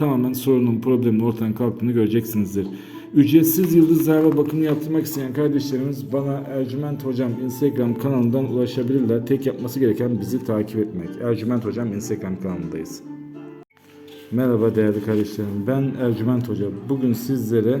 tamamen sorunun, problemin ortadan kalktığını göreceksinizdir. Ücretsiz yıldız zarfa bakımı yaptırmak isteyen kardeşlerimiz bana Ercüment Hocam Instagram kanalından ulaşabilirler. Tek yapması gereken bizi takip etmek. Ercüment Hocam Instagram kanalındayız. Merhaba değerli kardeşlerim. Ben Ercüment Hoca. Bugün sizlere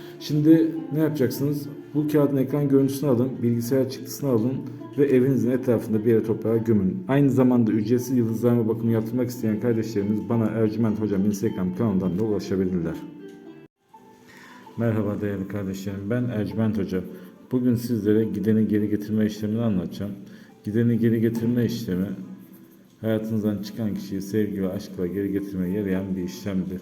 Şimdi ne yapacaksınız? Bu kağıdın ekran görüntüsünü alın, bilgisayar çıktısını alın ve evinizin etrafında bir yere toprağa gömün. Aynı zamanda ücretsiz yıldızlarma bakımı yaptırmak isteyen kardeşlerimiz bana Ercüment Hocam Instagram kanalından da ulaşabilirler. Merhaba değerli kardeşlerim. Ben Ercüment Hoca. Bugün sizlere gideni geri getirme işlemini anlatacağım. Gideni geri getirme işlemi hayatınızdan çıkan kişiyi sevgi ve aşkla geri getirmeye yarayan bir işlemdir.